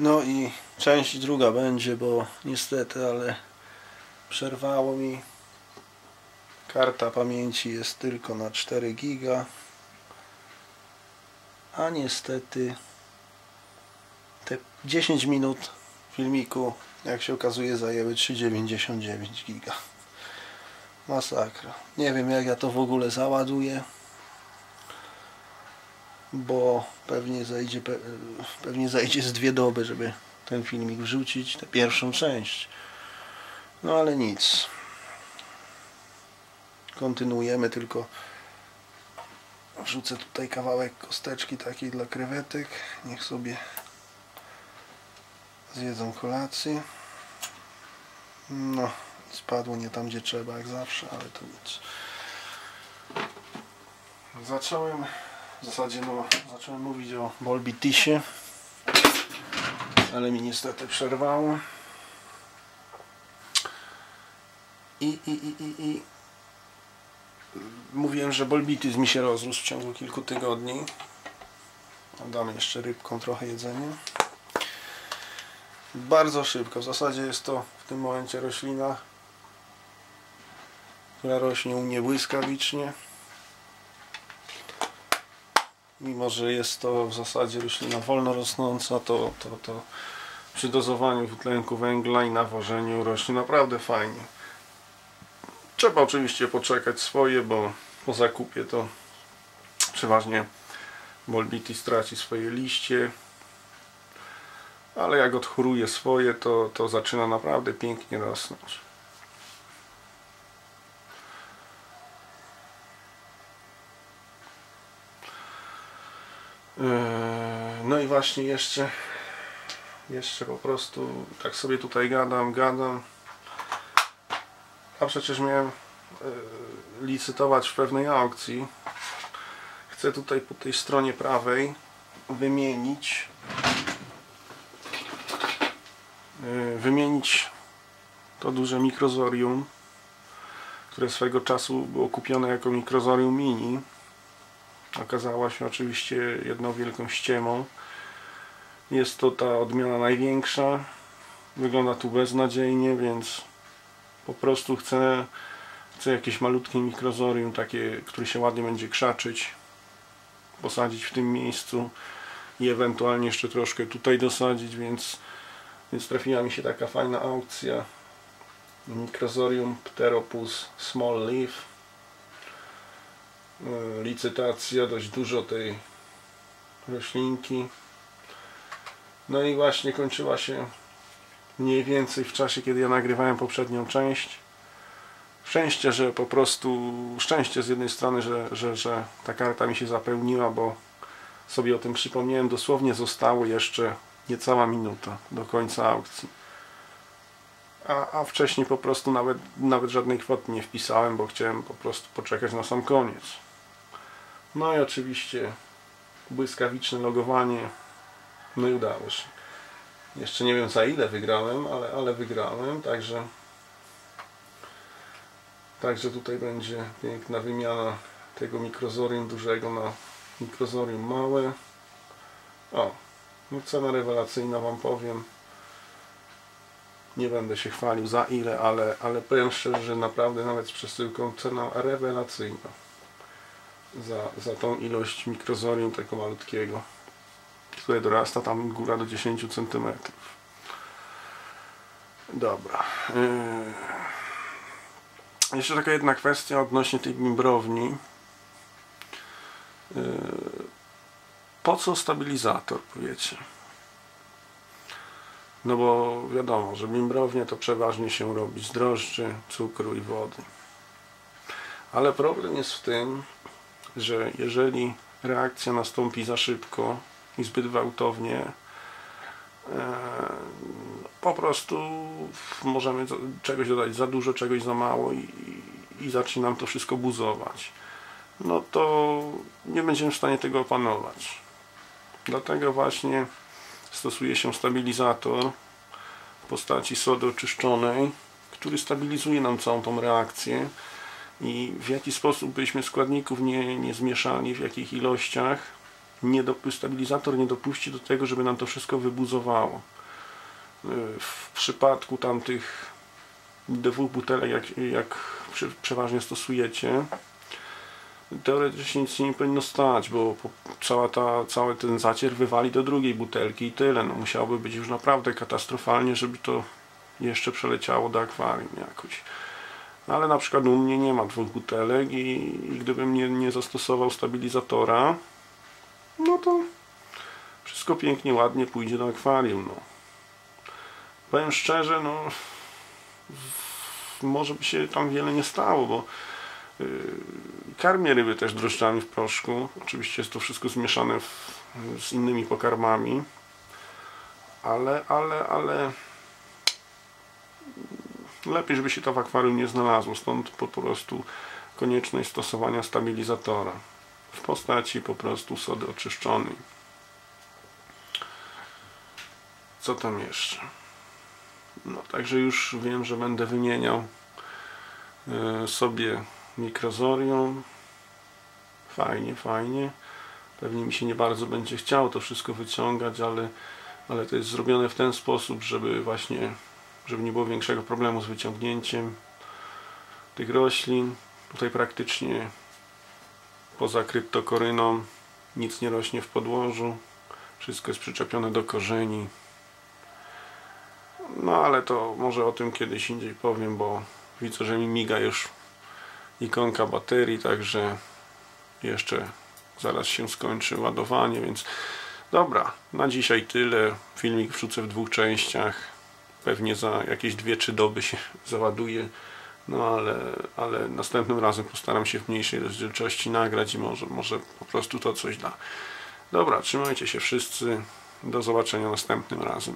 No i część druga będzie, bo niestety, ale przerwało mi. Karta pamięci jest tylko na 4 giga. A niestety te 10 minut filmiku, jak się okazuje, zajęły 3,99 giga. Masakra. Nie wiem jak ja to w ogóle załaduję bo pewnie zajdzie, pewnie zajdzie z dwie doby, żeby ten filmik wrzucić, tę pierwszą część. No ale nic. Kontynuujemy, tylko wrzucę tutaj kawałek kosteczki takiej dla krewetek. Niech sobie zjedzą kolację. No, spadło nie tam gdzie trzeba jak zawsze, ale to nic. Zacząłem w zasadzie no, zacząłem mówić o Bolbitisie, ale mi niestety przerwało. I, i, i, i, i mówiłem, że Bolbitis mi się rozrósł w ciągu kilku tygodni. Damy jeszcze rybką trochę jedzenia. Bardzo szybko. W zasadzie jest to w tym momencie roślina, która rośnie u mnie błyskawicznie mimo że jest to w zasadzie roślina wolno rosnąca, to, to, to przy dozowaniu dwutlenku węgla i nawożeniu rośnie naprawdę fajnie. Trzeba oczywiście poczekać swoje, bo po zakupie to przeważnie Bolbiti straci swoje liście, ale jak odchoruje swoje, to, to zaczyna naprawdę pięknie rosnąć. No i właśnie jeszcze jeszcze po prostu tak sobie tutaj gadam, gadam. A przecież miałem yy, licytować w pewnej aukcji. Chcę tutaj po tej stronie prawej wymienić yy, wymienić to duże mikrozorium które swego czasu było kupione jako mikrozorium mini okazała się oczywiście jedną wielką ściemą. Jest to ta odmiana największa. Wygląda tu beznadziejnie, więc po prostu chcę, chcę jakieś malutkie mikrozorium, takie, które się ładnie będzie krzaczyć, posadzić w tym miejscu i ewentualnie jeszcze troszkę tutaj dosadzić, więc, więc trafiła mi się taka fajna aukcja Microzorium Pteropus Small Leaf licytacja, dość dużo tej roślinki. No i właśnie kończyła się mniej więcej w czasie, kiedy ja nagrywałem poprzednią część. Szczęście, że po prostu, szczęście z jednej strony, że, że, że ta karta mi się zapełniła, bo sobie o tym przypomniałem, dosłownie zostało jeszcze niecała minuta do końca aukcji. A, a wcześniej po prostu nawet, nawet żadnej kwoty nie wpisałem, bo chciałem po prostu poczekać na sam koniec. No i oczywiście błyskawiczne logowanie. No i udało się. Jeszcze nie wiem za ile wygrałem, ale, ale wygrałem, także także tutaj będzie piękna wymiana tego mikrozorium dużego na mikrozorium małe. O, no cena rewelacyjna Wam powiem. Nie będę się chwalił za ile, ale, ale powiem szczerze, że naprawdę nawet z przesyłką cena rewelacyjna za, za tą ilość mikrozorium tego malutkiego które dorasta tam góra do 10 cm dobra yy. jeszcze taka jedna kwestia odnośnie tej bimbrowni yy. po co stabilizator powiecie no bo wiadomo, że bimbrownie to przeważnie się robi z drożdży, cukru i wody ale problem jest w tym że jeżeli reakcja nastąpi za szybko i zbyt gwałtownie e, po prostu możemy czegoś dodać za dużo, czegoś za mało i, i zacznie nam to wszystko buzować no to nie będziemy w stanie tego opanować. Dlatego właśnie stosuje się stabilizator w postaci sody oczyszczonej który stabilizuje nam całą tą reakcję i w jaki sposób byśmy składników nie, nie zmieszali, w jakich ilościach, nie do, stabilizator nie dopuści do tego, żeby nam to wszystko wybuzowało. Y, W przypadku tamtych dwóch butelek, jak, jak przeważnie stosujecie, teoretycznie nic nie powinno stać, bo cała ta, cały ten zacier wywali do drugiej butelki i tyle. No, musiałoby być już naprawdę katastrofalnie, żeby to jeszcze przeleciało do akwarium jakoś. Ale na przykład u mnie nie ma dwóch butelek i, i gdybym nie, nie zastosował stabilizatora, no to wszystko pięknie, ładnie pójdzie do akwarium. No. Powiem szczerze, no może by się tam wiele nie stało, bo yy, karmię ryby też drożdżami w proszku. Oczywiście jest to wszystko zmieszane w, z innymi pokarmami, ale, ale, ale lepiej, żeby się to w akwarium nie znalazło. Stąd po prostu konieczność stosowania stabilizatora w postaci po prostu sody oczyszczonej. Co tam jeszcze? No, także już wiem, że będę wymieniał e, sobie mikrozorium. Fajnie, fajnie. Pewnie mi się nie bardzo będzie chciało to wszystko wyciągać, ale, ale to jest zrobione w ten sposób, żeby właśnie, żeby nie było większego problemu z wyciągnięciem tych roślin. Tutaj praktycznie poza kryptokoryną nic nie rośnie w podłożu. Wszystko jest przyczepione do korzeni. No ale to może o tym kiedyś indziej powiem, bo widzę, że mi miga już ikonka baterii, także jeszcze zaraz się skończy ładowanie, więc dobra, na dzisiaj tyle. Filmik wrzucę w dwóch częściach. Pewnie za jakieś dwie czy doby się załaduje. No ale, ale następnym razem postaram się w mniejszej rozdzielczości nagrać i może, może po prostu to coś da. Dobra, trzymajcie się wszyscy. Do zobaczenia następnym razem.